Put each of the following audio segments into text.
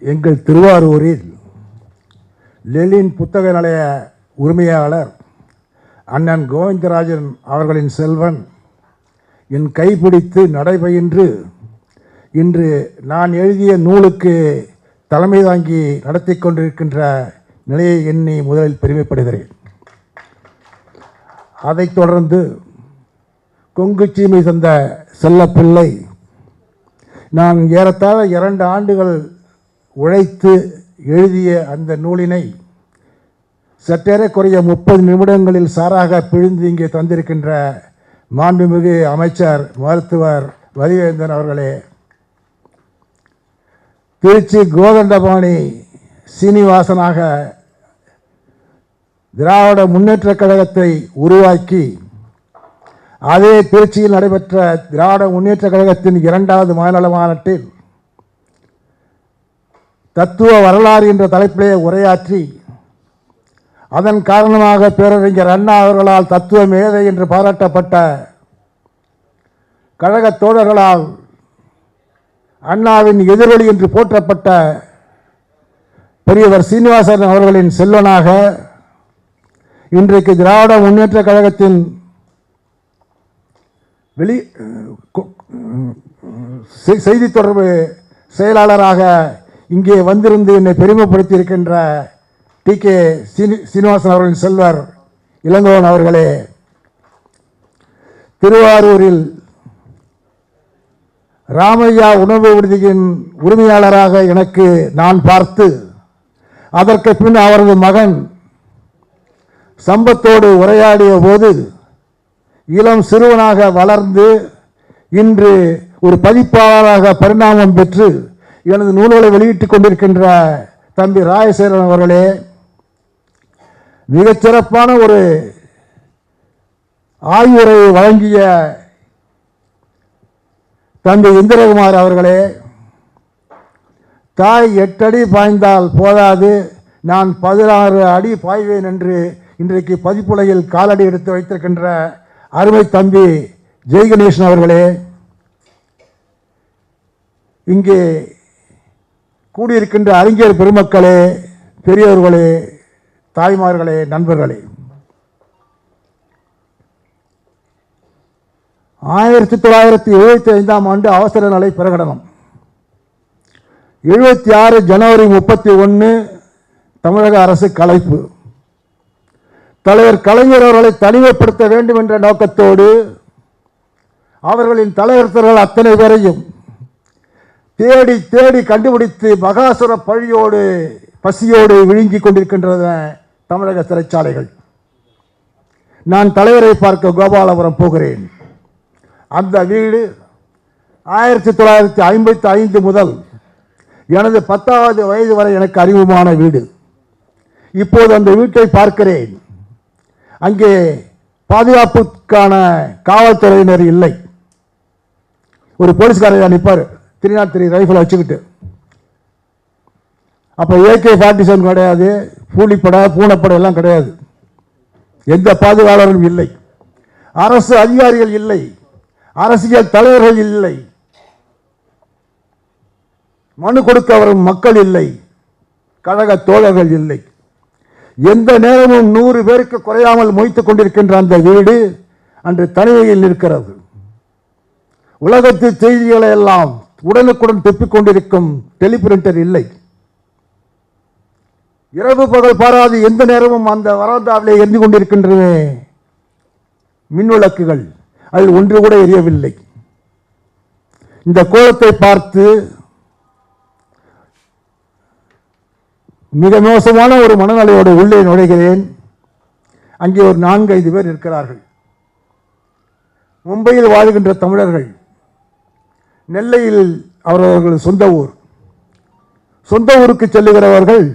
எங்கள் திருவாரூரில் லெலின் புத்தக நிலைய உரிமையாளர் அண்ணன் கோவிந்தராஜன் அவர்களின் செல்வன் என் கைப்பிடித்து நடைபயின்று இன்று நான் எழுதிய நூலுக்கு தலைமை தாங்கி நடத்தி கொண்டிருக்கின்ற நிலையை எண்ணி முதலில் பெருமைப்படுகிறேன். அதைத் தொடர்ந்து கொங்கு சீமை தந்த செல்லப்பிள்ளை நான் ஏறத்தாழ இரண்டு ஆண்டுகள் உழைத்து எழுதிய அந்த நூலினை சற்றேறக்குறைய முப்பது நிமிடங்களில் சாராக பிழிந்து இங்கே தந்திருக்கின்ற மாண்புமிகு அமைச்சர் மருத்துவர் வலிவேந்தன் அவர்களே. திருச்சி கோதண்டபாணி சீனிவாசனாக திராவிட முன்னேற்றக் கழகத்தை உருவாக்கி அதே திருச்சியில் நடைபெற்ற திராவிட முன்னேற்றக் கழகத்தின் இரண்டாவது மாநில மாநாட்டில் தத்துவ வரலாறு என்ற தலைப்பிலே உரையாற்றி அதன் காரணமாக பேரறிஞர் அண்ணா அவர்களால் தத்துவ மேதை என்று பாராட்டப்பட்ட கழக தோழர்களால் அண்ணாவின் எதிரொலி என்று போற்றப்பட்ட பெரியவர் சீனிவாசன் அவர்களின் செல்வனாக இன்றைக்கு திராவிட முன்னேற்ற கழகத்தின் வெளி செ- செய்தி தொடர்பு செயலாளராக இங்கே வந்திருந்து என்னை பெருமைப்படுத்தி இருக்கின்ற டி கே சீனிவாசன் அவர்களின் செல்வர் இளங்கோவன் அவர்களே திருவாரூரில் ராமையா உணவு விடுதியின் உரிமையாளராக எனக்கு நான் பார்த்து அதற்கு பின் அவரது மகன் சம்பத்தோடு உரையாடிய போது இளம் சிறுவனாக வளர்ந்து இன்று ஒரு பதிப்பாளராக பரிணாமம் பெற்று எனது நூல்களை வெளியிட்டுக் கொண்டிருக்கின்ற தம்பி ராயசேரன் அவர்களே மிகச்சிறப்பான ஒரு ஆய்வுரை வழங்கிய தம்பி இந்திரகுமார் அவர்களே தாய் எட்டடி பாய்ந்தால் போதாது நான் பதினாறு அடி பாய்வேன் என்று இன்றைக்கு பதிப்புலகில் காலடி எடுத்து வைத்திருக்கின்ற அருமை தம்பி ஜெய்கணேசன் அவர்களே இங்கே கூடியிருக்கின்ற அறிஞர் பெருமக்களே பெரியவர்களே தாய்மார்களே நண்பர்களே. ஆயிரத்தி தொள்ளாயிரத்தி எழுபத்தி ஐந்தாம் ஆண்டு அவசர நிலை பிரகடனம். எழுபத்தி ஆறு ஜனவரி முப்பத்தி ஒன்று தமிழக அரசு கலைப்பு. தலைவர் கலைஞர் அவர்களை தனிமைப்படுத்த வேண்டும் என்ற நோக்கத்தோடு அவர்களின் தலைவர்கள் அத்தனை பேரையும் தேடி தேடி கண்டுபிடித்து மகாசுர பழியோடு பசியோடு விழுங்கி கொண்டிருக்கின்றன தமிழக சிறைச்சாலைகள். நான் தலைவரை பார்க்க கோபாலபுரம் போகிறேன். அந்த வீடு ஆயிரத்தி தொள்ளாயிரத்தி ஐம்பத்தி ஐந்து முதல் எனது பத்தாவது வயது வரை எனக்கு அறிமுகமான வீடு. இப்போது அந்த வீட்டை பார்க்கிறேன். அங்கே பாதுகாப்புக்கான காவல்துறையினர் இல்லை. ஒரு போலீஸ்காரர் நிற்பார். த்ரீ நாட் த்ரீ ரைஃபிளை வச்சுக்கிட்டு. அப்போ ஏகே ஃபார்ட்டி செவன் கிடையாது பூலிப்படை பூனைப்படை எல்லாம் கிடையாது. எந்த பாதுகாவலரும் இல்லை. அரசு அதிகாரிகள் இல்லை. அரசியல் தலைவர்கள் இல்லை. மனு கொடுக்க வரும் மக்கள் இல்லை. கழக தோழர்கள் இல்லை. எந்த நேரமும் நூறு பேருக்கு குறையாமல் மொய்த்து கொண்டிருக்கின்ற அந்த வீடு அன்று தனிமையில் இருக்கிறது உலகத்து செய்திகளை எல்லாம் உடனுக்குடன் துப்பிக் கொண்டிருக்கும் டெலிபிரிண்டர் இல்லை. இரவு பகல் பாராது எந்த நேரமும் அந்த வராந்தாவிலே எரிந்து கொண்டிருக்கின்றன மின்விளக்குகள். அதில் ஒன்று கூட எரியவில்லை. இந்த கோலத்தை பார்த்து மிக மோசமான ஒரு மனநிலையோடு உள்ளே நுழைகிறேன். அங்கே ஒரு நான்கு ஐந்து பேர் இருக்கிறார்கள். மும்பையில் வாழ்கின்ற தமிழர்கள் நெல்லையில் அவரவர்கள் சொந்த ஊர். சொந்த ஊருக்கு செல்லுகிறவர்கள்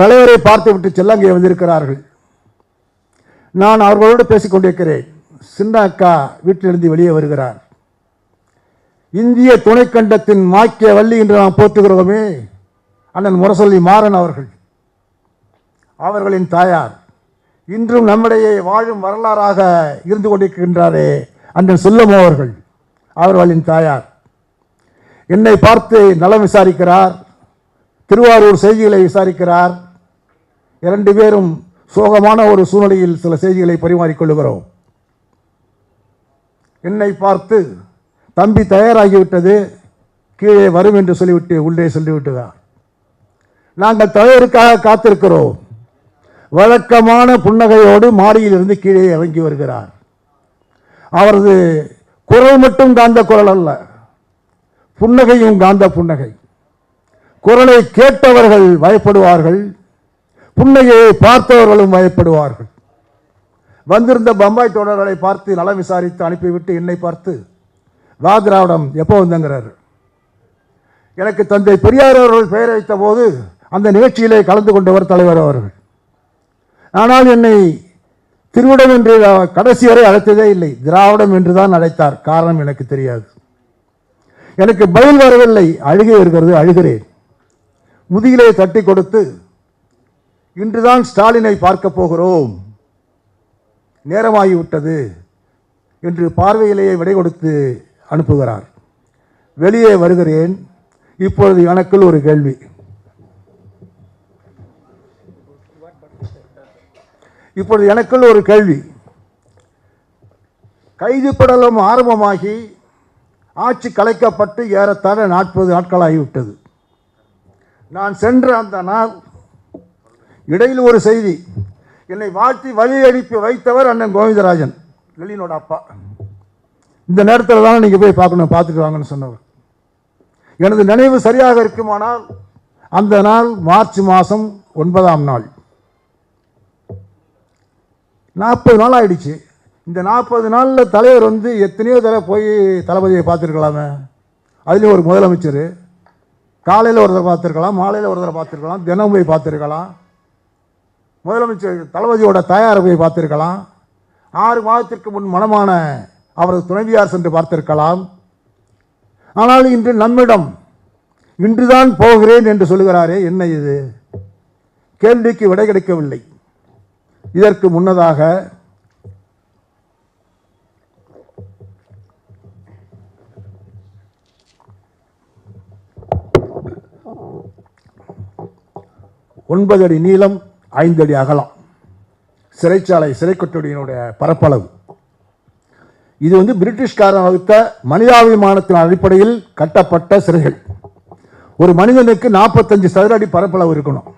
தலைவரை பார்த்துவிட்டு செல்ல அங்கே வந்திருக்கிறார்கள். நான் அவர்களோடு பேசிக் கொண்டிருக்கிறேன் சின்ன அக்கா வீட்டிலிருந்து வெளியே வருகிறார். இந்திய துணைக்கண்டத்தின் மாக்கிய வள்ளி என்று நாம் போற்றுகிறோமே அண்ணன் முரசொல்லி மாறன் அவர்கள். அவர்களின் தாயார். இன்றும் நம்மிடையே வாழும் வரலாறாக இருந்து கொண்டிருக்கின்றாரே அண்ணன் செல்லம் அவர்கள். அவர்களின் தாயார். என்னை பார்த்து நலம் விசாரிக்கிறார் திருவாரூர் செய்திகளை விசாரிக்கிறார். இரண்டு பேரும் சோகமான ஒரு சூழ்நிலையில் சில செய்திகளை பரிமாறிக்கொள்ளுகிறோம் என்னை பார்த்து தம்பி தயாராகிவிட்டது கீழே வரும் என்று சொல்லிவிட்டு உள்ளே சொல்லிவிட்டுதான் நாங்கள் தலைவருக்காக காத்திருக்கிறோம். வழக்கமான புன்னகையோடு மாடியிலிருந்து கீழே இறங்கி வருகிறார். அவரது குரல் மட்டும் காந்த குரல் அல்ல. புன்னகையும் காந்த புன்னகை. குரலை கேட்டவர்கள் பயப்படுவார்கள். புன்னகையை பார்த்தவர்களும் பயப்படுவார்கள். வந்திருந்த பம்பாய் தோழர்களை பார்த்து நலம் விசாரித்து அனுப்பிவிட்டு என்னை பார்த்து வா திராவிடம் எப்போ வந்தங்கிறார்? எனக்கு தந்தை பெரியார் அவர்கள் பெயர் வைத்த போது அந்த நிகழ்ச்சியிலே கலந்து கொண்டவர் தலைவர் அவர்கள். ஆனால் என்னை திருவிடம் என்று கடைசி வரை அழைத்ததே இல்லை. திராவிடம் என்று தான் அழைத்தார். காரணம் எனக்கு தெரியாது. எனக்கு பதில் வரவில்லை. அழுகை இருக்கிறது அழுகிறேன். முதுகிலே தட்டி கொடுத்து இன்றுதான் ஸ்டாலினை பார்க்க போகிறோம். நேரமாகிவிட்டது என்று பார்வையிலேயே விடை கொடுத்து அனுப்புகிறார். வெளியே வருகிறேன். இப்பொழுது எனக்குள் ஒரு கேள்வி. இப்பொழுது எனக்குள் ஒரு கேள்வி. கைது படலம் ஆரம்பமாகி ஆட்சி கலைக்கப்பட்டு ஏறத்தாழ நாற்பது நாட்களாகிவிட்டது. நான் சென்ற அந்த நாள் இடையில் ஒரு செய்தி. என்னை வாழ்த்தி வழி அனுப்பி வைத்தவர் அண்ணன் கோவிந்தராஜன் லெலினோட அப்பா. இந்த நேரத்தில் தானே நீங்கள் போய் பார்க்கணும் பார்த்துட்டு வாங்கன்னு சொன்னவர். எனது நினைவு சரியாக இருக்குமானால் அந்த நாள் மார்ச் மாதம் ஒன்பதாம் நாள். நாற்பது நாள் ஆயிடுச்சு. இந்த நாற்பது நாளில் தலைவர் வந்து எத்தனையோ தடவை போய் தளபதியை பார்த்துருக்கலாமே. அதுலேயும் ஒரு முதலமைச்சர். காலையில் ஒருத்தர் பார்த்துருக்கலாம் மாலையில் ஒருத்தர் பார்த்துருக்கலாம் தினம் போய் பார்த்துருக்கலாம். முதலமைச்சர் தளபதியோட தயாரை போய் பார்த்துருக்கலாம். ஆறு மாதத்திற்கு முன் மனமான அவரது துணைவியார் சென்று பார்த்திருக்கலாம். ஆனால் இன்று நம்மிடம் இன்றுதான் போகிறேன் என்று சொல்லுகிறாரே என்ன இது? கேள்விக்கு விடை கிடைக்கவில்லை. இதற்கு முன்னதாக ஒன்பது அடி நீளம் ஐந்து அடி அகலம். சிறைச்சாலை சிறைக்கொட்டடியினுடைய பரப்பளவு. இது வந்து பிரிட்டிஷ்காரன் வகுத்த மனிதாபிமானத்தின் அடிப்படையில் கட்டப்பட்ட சிறைகள். ஒரு மனிதனுக்கு நாற்பத்தஞ்சு சதுர அடி பரப்பளவு இருக்கணும்.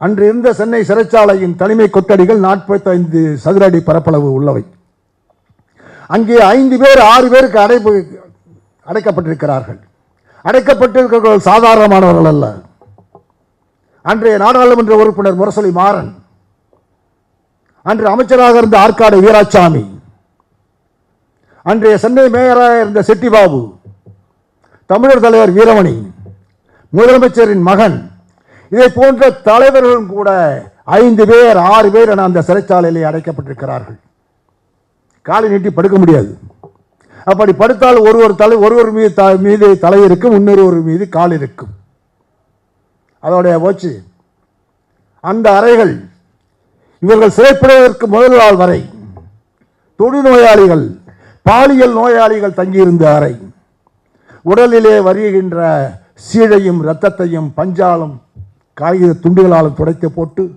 அன்று இருந்த சென்னை சிறைச்சாலையின் தனிமை கொத்தடிகள் நாற்பத்தைந்து சதுர அடி பரப்பளவு உள்ளவை. அங்கே ஐந்து பேர் ஆறு பேருக்கு அடைப்பு அடைக்கப்பட்டிருக்கிறார்கள். அடைக்கப்பட்டிருக்கிறவர்கள் சாதாரணமானவர்கள் அல்ல. அன்றைய நாடாளுமன்ற உறுப்பினர் முரசொலி மாறன் அன்று அமைச்சராக இருந்த ஆற்காடு வீராசாமி அன்றைய சென்னை மேயராக இருந்த செட்டிபாபு தமிழர் தலைவர் வீரமணி முதலமைச்சரின் மகன் இதை போன்ற தலைவர்களும் கூட ஐந்து பேர் ஆறு பேர் என அந்த சிறைச்சாலையிலே அடைக்கப்பட்டிருக்கிறார்கள். காலை நீட்டி படுக்க முடியாது. அப்படி படுத்தால் ஒருவர் தலை ஒருவர் மீது த- மீது தலை இருக்கும் இன்னொருவர் மீது கால் இருக்கும். அதோடைய போச்சு. அந்த அறைகள் இவர்கள் சிறைப்படுவதற்கு முதல் நாள் வரை தொழுநோயாளிகள் பாலியல் நோயாளிகள் தங்கியிருந்த அறை. உடலிலே வருகின்ற சீழையும் இரத்தத்தையும் பஞ்சாலும் காகித துண்டுகளால் துடைத்து போட்டு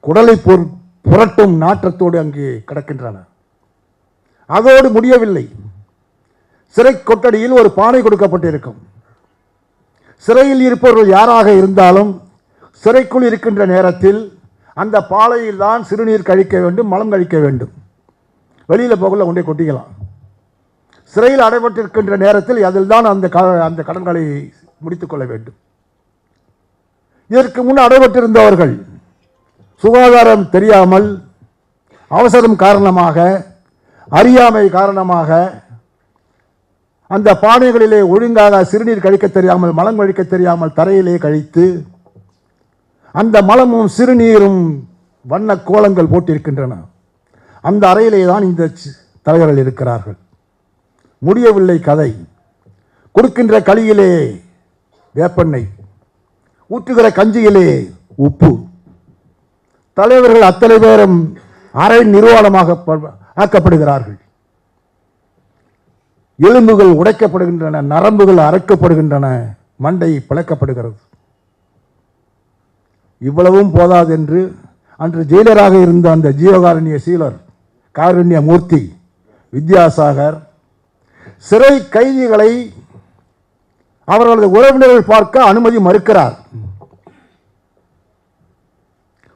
குடலை பொரு- புரட்டும் நாற்றத்தோடு அங்கே கிடக்கின்றன. அதோடு முடியவில்லை. சிறை கொட்டடியில் ஒரு பானை கொடுக்கப்பட்டிருக்கும். சிறையில் இருப்பவர்கள் யாராக இருந்தாலும் சிறைக்குள் இருக்கின்ற நேரத்தில் அந்த பாலையில் தான் சிறுநீர் கழிக்க வேண்டும் மலம் கழிக்க வேண்டும். வெளியில் போகல கொண்டே கொட்டிக்கலாம். சிறையில் அடைபட்டிருக்கின்ற நேரத்தில் அதில் தான் அந்த க- அந்த கடன்களை முடித்துக்கொள்ள வேண்டும். இதற்கு முன் அடைபட்டிருந்தவர்கள் சுகாதாரம் தெரியாமல் அவசரம் காரணமாக அறியாமை காரணமாக அந்த பானைகளிலே ஒழுங்காக சிறுநீர் கழிக்க தெரியாமல் மலம் கழிக்க தெரியாமல் தரையிலே கழித்து அந்த மலமும் சிறுநீரும் வண்ண கோலங்கள் போட்டிருக்கின்றன. அந்த அறையிலே தான் இந்த தலைவர்கள் இருக்கிறார்கள். முடியவில்லை கதை. கொடுக்கின்ற களியிலே வேப்பெண்ணெய். ஊற்றுகிற கஞ்சியிலே உப்பு. தலைவர்கள் அத்தனை பேரும் அரை நிர்வாணமாக ப- ஆக்கப்படுகிறார்கள். எலும்புகள் உடைக்கப்படுகின்றன நரம்புகள் அரைக்கப்படுகின்றன மண்டை பிளக்கப்படுகிறது. இவ்வளவும் போதாதென்று அன்று ஜெயிலராக இருந்த அந்த ஜீவகாரண்ய சீலர் காருண்ய மூர்த்தி வித்யாசாகர் சிறை கைதிகளை அவர்களது உறவினர்கள் பார்க்க அனுமதி மறுக்கிறார்.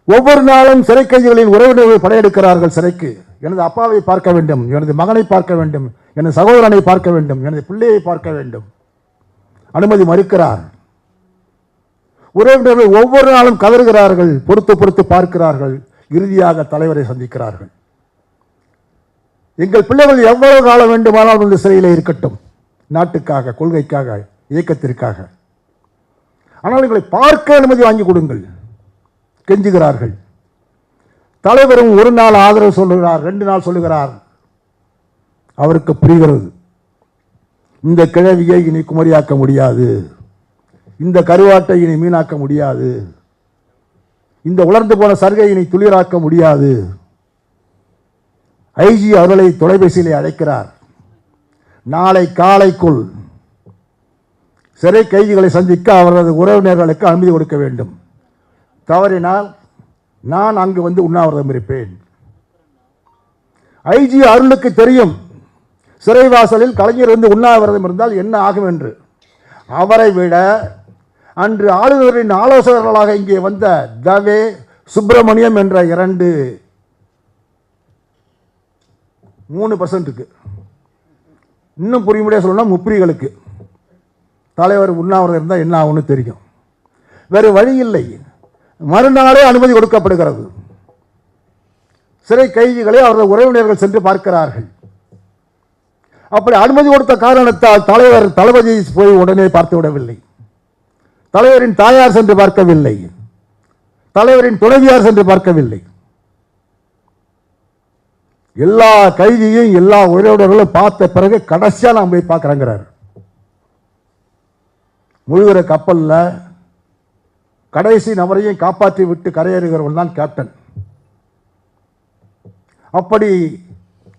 ஒவ்வொரு நாளும் சிறை கைதிகளின் உறவினர்கள் படையெடுக்கிறார்கள் சிறைக்கு. எனது அப்பாவை பார்க்க வேண்டும் எனது மகனை பார்க்க வேண்டும் எனது சகோதரனை பார்க்க வேண்டும் எனது பிள்ளையை பார்க்க வேண்டும். அனுமதி மறுக்கிறார். உறவினர்கள் ஒவ்வொரு நாளும் கதறுகிறார்கள் பொறுத்து பொறுத்து பார்க்கிறார்கள் இறுதியாக தலைவரை சந்திக்கிறார்கள். எங்கள் பிள்ளைகள் எவ்வளவு காலம் வேண்டுமானால் வந்து சிறையில் இருக்கட்டும். நாட்டுக்காக கொள்கைக்காக இயக்கத்திற்காக. ஆனால் எங்களை பார்க்க அனுமதி வாங்கி கொடுங்கள். கெஞ்சுகிறார்கள். தலைவரும் ஒரு நாள் ஆதரவு சொல்லுகிறார் ரெண்டு நாள் சொல்லுகிறார். அவருக்கு புரிகிறது. இந்த கிழவியை இனி குமரியாக்க முடியாது. இந்த கருவாட்டை இனி மீனாக்க முடியாது. இந்த உலர்ந்து போன சருகை இனி துளிராக்க முடியாது. ஐஜி அவர்களை தொலைபேசியிலே அழைக்கிறார். நாளை காலைக்குள் சிறை கைதிகளை சந்திக்க அவரது உறவினர்களுக்கு அனுமதி கொடுக்க வேண்டும். தவறினால் நான் அங்கு வந்து உண்ணாவிரதம் இருப்பேன். ஐஜி அருளுக்கு தெரியும் சிறைவாசலில் கலைஞர் வந்து உண்ணாவிரதம் இருந்தால் என்ன ஆகும் என்று. அவரை விட அன்று ஆளுநரின் ஆலோசகர்களாக இங்கே வந்த தவே சுப்பிரமணியம் என்ற இரண்டு மூணு பர்சன்ட்டுக்கு இன்னும் புரியும்படியாக சொல்லணும்னா முப்பிரிகளுக்கு. தலைவர் உண்ணாவிரதம் இருந்தால் என்ன ஆகும்னு தெரியும். வேறு வழி இல்லை. மறுநாளே அனுமதி கொடுக்கப்படுகிறது. சிறை கைதிகளை அவரது உறவினர்கள் சென்று பார்க்கிறார்கள். அப்படி அனுமதி கொடுத்த காரணத்தால் தலைவர் தளபதி போய் உடனே பார்த்து விடவில்லை. தலைவரின் தாயார் சென்று பார்க்கவில்லை. தலைவரின் துணைவியார் சென்று பார்க்கவில்லை. எல்லா கைதியும் எல்லா உறவினர்களும் பார்த்த பிறகு கடைசியாக நாம் போய் பார்க்குறாங்கிறார். முழுகிற கப்பலில் கடைசி நபரையும் காப்பாற்றி விட்டு கரையேறுகிறவன் தான் கேப்டன். அப்படி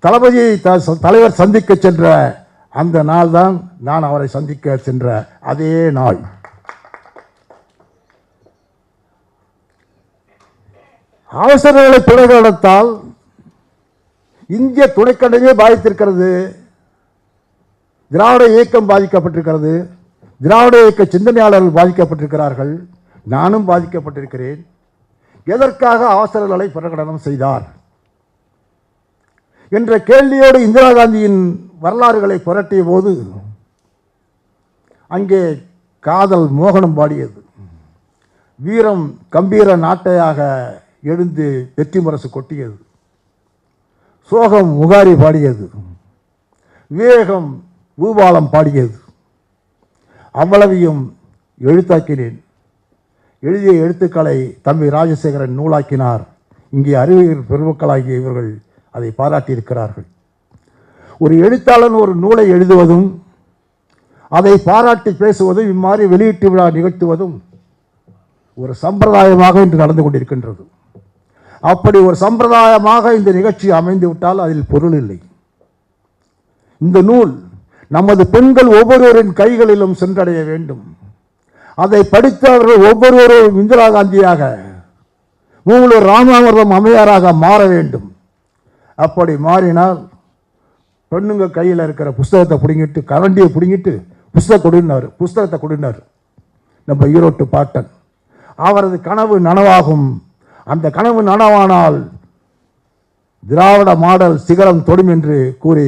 தளபதியை த- தலைவர் சந்திக்க சென்ற அந்த நாள் தான் நான் அவரை சந்திக்க சென்ற அதே நாள். அவசரங்களை புலகடத்தால் இந்திய துணைக்கண்டமே பாதித்திருக்கிறது. திராவிட இயக்கம் பாதிக்கப்பட்டிருக்கிறது. திராவிட இயக்க சிந்தனையாளர்கள் பாதிக்கப்பட்டிருக்கிறார்கள். நானும் பாதிக்கப்பட்டிருக்கிறேன். எதற்காக அவசர நிலை பிரகடனம் செய்தார்? என்ற கேள்வியோடு இந்திரா காந்தியின் வரலாறுகளை புரட்டிய போது அங்கே காதல் மோகனம் பாடியது. வீரம் கம்பீர நாட்டையாக எழுந்து வெற்றி முரசு கொட்டியது. சோகம் முகாரி பாடியது. விவேகம் பூபாலம் பாடியது. அவ்வளவையும் எழுத்தாக்கினேன். எழுதிய எழுத்துக்களை தம்பி ராஜசேகரன் நூலாக்கினார். இங்கே அறிவியல் பெருமக்களாகிய இவர்கள் அதை பாராட்டியிருக்கிறார்கள். ஒரு எழுத்தாளன் ஒரு நூலை எழுதுவதும் அதை பாராட்டி பேசுவதும் இம்மாதிரி வெளியீட்டு விழா நிகழ்த்துவதும் ஒரு சம்பிரதாயமாக இன்று நடந்து கொண்டிருக்கின்றது. அப்படி ஒரு சம்பிரதாயமாக இந்த நிகழ்ச்சி அமைந்து விட்டால் அதில் பொருள் இல்லை. இந்த நூல் நமது பெண்கள் ஒவ்வொருவரின் கைகளிலும் சென்றடைய வேண்டும். அதை படித்தவர்கள் ஒவ்வொருவரும் இந்திரா காந்தியாக மூலூர் ராமாமிர்தம் அமையாராக மாற வேண்டும். அப்படி மாறினால் பெண்ணுங்க கையில் இருக்கிற புஸ்தகத்தை பிடுங்கிட்டு கரண்டியை பிடுங்கிட்டு புஸ்தகம் கொடுனார் புஸ்தகத்தை கொடுனார் நம்ம ஈரோட்டு பாட்டன். அவரது கனவு நனவாகும். அந்த கனவு நனவானால் திராவிட மாடல் சிகரம் தொடும் என்று கூறி